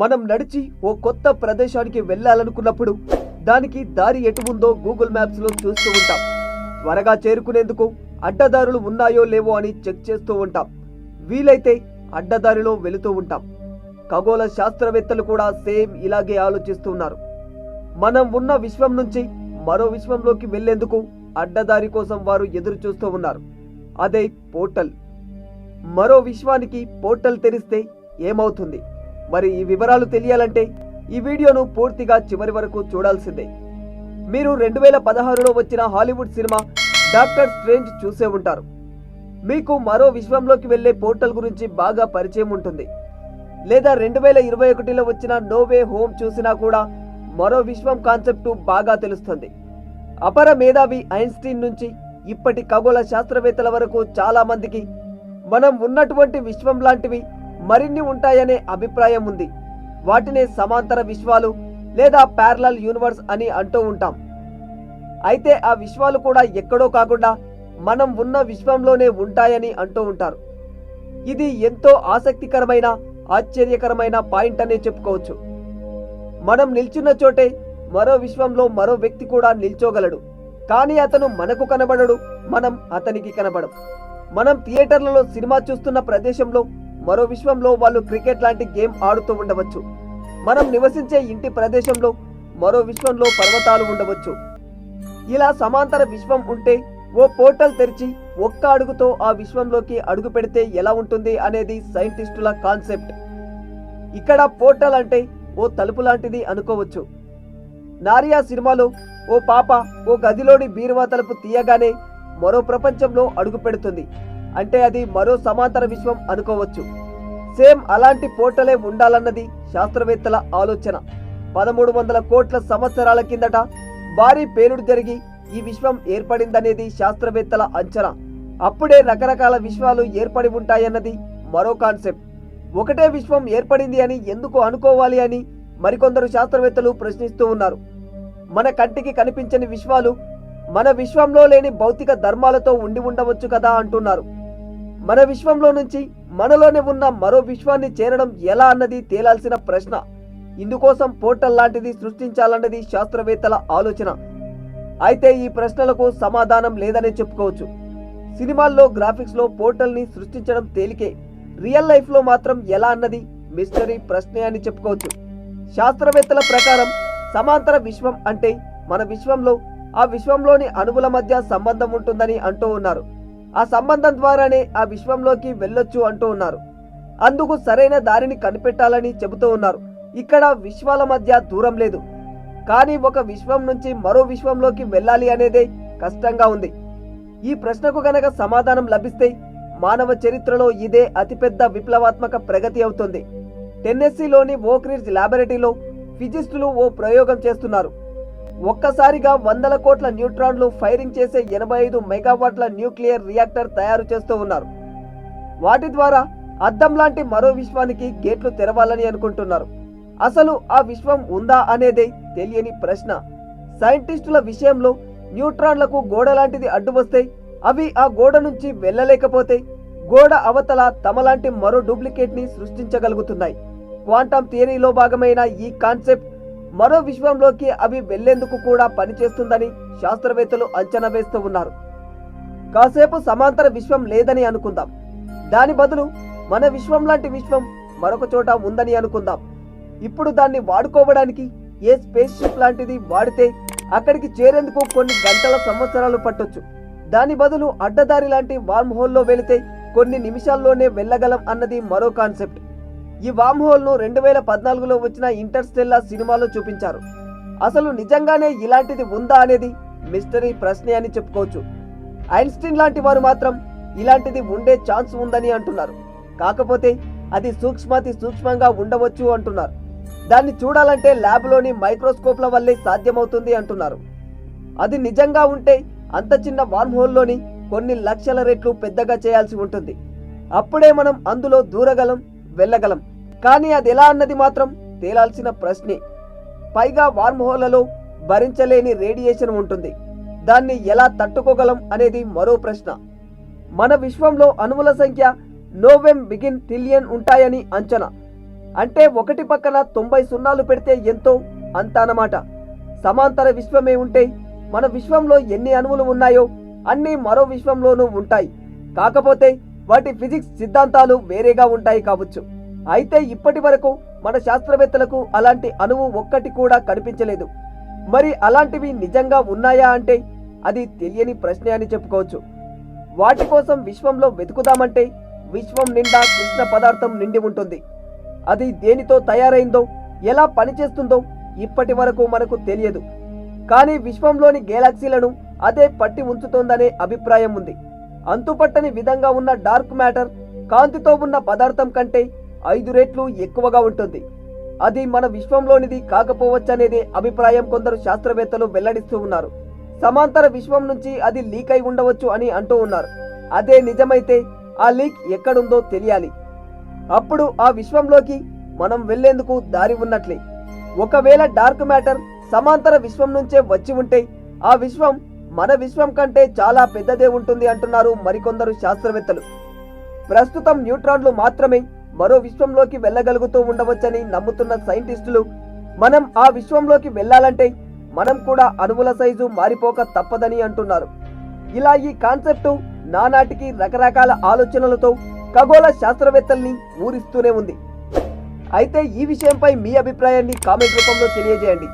మనం నడిచి ఓ కొత్త ప్రదేశానికి వెళ్ళాలనుకున్నప్పుడు దానికి దారి ఎటు ఉందో గూగుల్ మ్యాప్స్లో చూస్తూ ఉంటాం. త్వరగా చేరుకునేందుకు అడ్డదారులు ఉన్నాయో లేవో అని చెక్ చేస్తూ ఉంటాం. వీలైతే అడ్డదారిలో వెళుతూ ఉంటాం. ఖగోళ శాస్త్రవేత్తలు కూడా సేమ్ ఇలాగే ఆలోచిస్తున్నారు మనం ఉన్న విశ్వం నుంచి మరో విశ్వంలోకి వెళ్ళేందుకు అడ్డదారి కోసం వారు ఎదురు చూస్తూ ఉన్నారు. అదే పోర్టల్. మరో విశ్వానికి పోర్టల్ తెరిస్తే ఏమవుతుంది? మరి ఈ వివరాలు తెలియాలంటే ఈ వీడియోను పూర్తిగా చివరి వరకు చూడాల్సిందే. మీరు రెండు వేల పదహారులో వచ్చిన హాలీవుడ్ సినిమా డాక్టర్ స్ట్రేంజ్ చూసే ఉంటారు. మీకు మరో విశ్వంలోకి వెళ్ళే పోర్టల్ గురించి బాగా పరిచయం ఉంటుంది. లేదా రెండు వేల ఇరవై ఒకటిలో వచ్చిన నోవే హోమ్ చూసినా కూడా మరో విశ్వం కాన్సెప్ట్ బాగా తెలుస్తుంది. అపర మేధావి ఐన్స్టీన్ నుంచి ఇప్పటి ఖగోళ శాస్త్రవేత్తల వరకు చాలా మందికి మనం ఉన్నటువంటి విశ్వం లాంటివి మరిన్ని ఉంటాయనే అభిప్రాయం ఉంది. వాటినే సమాంతర విశ్వాలు లేదా ప్యారలల్ యూనివర్స్ అని అంటూ ఉంటాం. అయితే ఆ విశ్వాలు కూడా ఎక్కడో కాకుండా మనం ఉన్న విశ్వంలోనే ఉంటాయని అంటూ ఉంటారు. ఇది ఎంతో ఆసక్తికరమైన ఆశ్చర్యకరమైన పాయింట్ అనే చెప్పుకోవచ్చు. మనం నిల్చున్న చోటే మరో విశ్వంలో మరో వ్యక్తి కూడా నిల్చోగలడు. కానీ అతను మనకు కనబడడు మనం అతనికి కనబడం మనం థియేటర్లలో సినిమా చూస్తున్న ప్రదేశంలో మరో విశ్వంలో వాళ్ళు క్రికెట్ లాంటి గేమ్ ఆడుతూ ఉండవచ్చు. మనం నివసించే ఇంటి ప్రదేశంలో మరో విశ్వంలో పర్వతాలు ఉండవచ్చు. ఇలా సమాంతర విశ్వం ఉంటే ఓ పోర్టల్ తెరిచి ఒక్క అడుగుతో ఆ విశ్వంలోకి అడుగు పెడితే ఎలా ఉంటుంది అనేది సైంటిస్టుల కాన్సెప్ట్. ఇక్కడ పోర్టల్ అంటే ఓ తలుపు లాంటిది అనుకోవచ్చు. నారియా సినిమాలో ఓ పాప ఓ గదిలోని బీరువా తలుపు తీయగానే మరో ప్రపంచంలో అడుగు పెడుతుంది. అంటే అది మరో సమాంతర విశ్వం అనుకోవచ్చు. సేమ్ అలాంటి పోర్టలే ఉండాలన్నది శాస్త్రవేత్తల ఆలోచన. పదమూడు వందల కోట్ల సంవత్సరాల కిందట భారీ పేలుడు జరిగి ఈ విశ్వం ఏర్పడిందనేది శాస్త్రవేత్తల అంచనా. అప్పుడే రకరకాల విశ్వాలు ఏర్పడి ఉంటాయన్నది మరో కాన్సెప్ట్. ఒకటే విశ్వం ఏర్పడింది అని ఎందుకు అనుకోవాలి అని మరికొందరు శాస్త్రవేత్తలు ప్రశ్నిస్తూ ఉన్నారు. మన కంటికి కనిపించని విశ్వాలు మన విశ్వంలో లేని భౌతిక ధర్మాలతో ఉండి ఉండవచ్చు కదా అంటున్నారు. మన విశ్వంలో నుంచి మనలోనే ఉన్న మరో విశ్వాన్ని చేరడం ఎలా అన్నది తేలాల్సిన ప్రశ్న. ఇందుకోసం పోర్టల్ లాంటిది సృష్టించాలన్నది శాస్త్రవేత్తల ఆలోచన. అయితే ఈ ప్రశ్నలకు సమాధానం లేదనే చెప్పుకోవచ్చు. సినిమాల్లో గ్రాఫిక్స్లో పోర్టల్ని సృష్టించడం తేలికే. రియల్ లైఫ్లో మాత్రం ఎలా అన్నది మిస్టరీ ప్రశ్నే అని చెప్పుకోవచ్చు. శాస్త్రవేత్తల ప్రకారం సమాంతర విశ్వం అంటే మన విశ్వంలో ఆ విశ్వంలోని అణువుల మధ్య సంబంధం ఉంటుందని అంటూ ఉన్నారు. ఆ సంబంధం ద్వారానే ఆ విశ్వంలోకి వెళ్ళొచ్చు అంటూ ఉన్నారు. అందుకు సరైన దారిని కనిపెట్టాలని చెబుతూ ఉన్నారు. ఇక్కడ విశ్వాల మధ్య దూరం లేదు. కానీ ఒక విశ్వం నుంచి మరో విశ్వంలోకి వెళ్ళాలి అనేదే కష్టంగా ఉంది. ఈ ప్రశ్నకు గనక సమాధానం లభిస్తే మానవ చరిత్రలో ఇదే అతిపెద్ద విప్లవాత్మక ప్రగతి అవుతుంది. టెన్నెస్సీలోని ఓక్రిడ్జ్ ల్యాబొరేటరీలో ఫిజిస్టులు ఓ ప్రయోగం చేస్తున్నారు. ఒక్కసారిగా వందల కోట్ల న్యూట్రాన్లు ఫైరింగ్ చేసే ఎనభై ఐదు మెగావాట్ల న్యూక్లియర్ రియాక్టర్ తయారు చేస్తూ ఉన్నారు. వాటి ద్వారా అద్దం లాంటి మరో విశ్వానికి గేట్లు తెరవాలని అనుకుంటున్నారు. అసలు ఆ విశ్వం ఉందా అనేదే తెలియని ప్రశ్న. సైంటిస్టుల విషయంలో న్యూట్రాన్లకు గోడ లాంటిది అడ్డు వస్తే అవి ఆ గోడ నుంచి వెళ్ళలేకపోతే గోడ అవతల తమలాంటి మరో డూప్లికేట్ని సృష్టించగలుగుతున్నాయి. క్వాంటం థియరీలో భాగమైన ఈ కాన్సెప్ట్ మరో విశ్వంలోకి అవి వెళ్ళేందుకు కూడా పనిచేస్తుందని శాస్త్రవేత్తలు అంచనా వేస్తూ ఉన్నారు. కాసేపు సమాంతర విశ్వం లేదని అనుకుందాం. దాని బదులు మన విశ్వం లాంటి విశ్వం మరొక చోట ఉందని అనుకుందాం. ఇప్పుడు దాన్ని వాడుకోవడానికి ఏ స్పేస్ షిప్ లాంటిది వాడితే అక్కడికి చేరేందుకు కొన్ని గంటల సంవత్సరాలు పట్టొచ్చు. దాని బదులు అడ్డదారి లాంటి వార్మ్ హోల్లో వెళితే కొన్ని నిమిషాల్లోనే వెళ్ళగలం అన్నది మరో కాన్సెప్ట్. ఈ వామ్ హోల్ను రెండు వేల పద్నాలుగులో వచ్చిన ఇంటర్స్టెల్లా సినిమాలో చూపించారు. అసలు నిజంగానే ఇలాంటిది ఉందా అనేది మిస్టరీ ప్రశ్నే అని చెప్పుకోవచ్చు. ఐన్స్టీన్ లాంటి వారు మాత్రం ఇలాంటిది ఉండే ఛాన్స్ ఉందని అంటున్నారు. కాకపోతే అది సూక్ష్మాతి సూక్ష్మంగా ఉండవచ్చు అంటున్నారు. దాన్ని చూడాలంటే ల్యాబ్లోని మైక్రోస్కోప్ల వల్లే సాధ్యమవుతుంది అంటున్నారు. అది నిజంగా ఉంటే అంత చిన్న వార్మ్ హోల్లోని కొన్ని లక్షల రెట్లు పెద్దగా చేయాల్సి ఉంటుంది. అప్పుడే మనం అందులో దూరగలం వెళ్ళగలం. కానీ అది ఎలా అన్నది మాత్రం తేలాల్సిన ప్రశ్నే. పైగా వార్మ్ హోల్లలో భరించలేని రేడియేషన్ ఉంటుంది. దాన్ని ఎలా తట్టుకోగలం అనేది మరో ప్రశ్న. మన విశ్వంలో అణువుల సంఖ్య నోవెం బిగిన్ ట్రిలియన్ ఉంటాయని అంచనా. అంటే ఒకటి పక్కన తొంభై సున్నాలు పెడితే ఎంతో అంత అన్నమాట. సమాంతర విశ్వమే ఉంటే మన విశ్వంలో ఎన్ని అణువులు ఉన్నాయో అన్నీ మరో విశ్వంలోనూ ఉంటాయి. కాకపోతే వాటి ఫిజిక్స్ సిద్ధాంతాలు వేరేగా ఉంటాయి కావచ్చు. అయితే ఇప్పటి వరకు మన శాస్త్రవేత్తలకు అలాంటి అణువు ఒక్కటి కూడా కనిపించలేదు. మరి అలాంటివి నిజంగా ఉన్నాయా అంటే అది తెలియని ప్రశ్నే అని చెప్పుకోవచ్చు. వాటి కోసం విశ్వంలో వెతుకుదామంటే విశ్వం నిండా కృష్ణ పదార్థం నిండి ఉంటుంది. అది దేనితో తయారైందో ఎలా పనిచేస్తుందో ఇప్పటి వరకు మనకు తెలియదు. కానీ విశ్వంలోని గెలాక్సీలను అదే పట్టి ఉంచుతోందనే అభిప్రాయం ఉంది. అంతుపట్టని విధంగా ఉన్న డార్క్ మ్యాటర్ కాంతితో ఉన్న పదార్థం కంటే ఐదు రెట్లు ఎక్కువగా ఉంటుంది. అది మన విశ్వంలోనిది కాకపోవచ్చనేదే అభిప్రాయం కొందరు శాస్త్రవేత్తలు వెల్లడిస్తూ ఉన్నారు. సమాంతర విశ్వం నుంచి అది లీక్ అయి ఉండవచ్చు అని అంటూ ఉన్నారు. అదే నిజమైతే ఆ లీక్ ఎక్కడుందో తెలియాలి. అప్పుడు ఆ విశ్వంలోకి మనం వెళ్ళేందుకు దారి ఉన్నట్లే. ఒకవేళ డార్క్ మ్యాటర్ సమాంతర విశ్వం నుంచే వచ్చి ఉంటే ఆ విశ్వం మన విశ్వం కంటే చాలా పెద్దదే ఉంటుంది అంటున్నారు మరికొందరు శాస్త్రవేత్తలు. ప్రస్తుతం న్యూట్రాన్లు మాత్రమే మరో విశ్వంలోకి వెళ్ళగలుగుతూ ఉండవచ్చని నమ్ముతున్న సైంటిస్టులు మనం ఆ విశ్వంలోకి వెళ్ళాలంటే మనం కూడా అణువుల సైజు మారిపోక తప్పదని అంటున్నారు. ఇలా ఈ కాన్సెప్ట్ నానాటికి రకరకాల ఆలోచనలతో ఖగోళ శాస్త్రవేత్తల్ని ఊరిస్తూనే ఉంది. అయితే ఈ విషయంపై మీ అభిప్రాయాన్ని కామెంట్ రూపంలో తెలియజేయండి.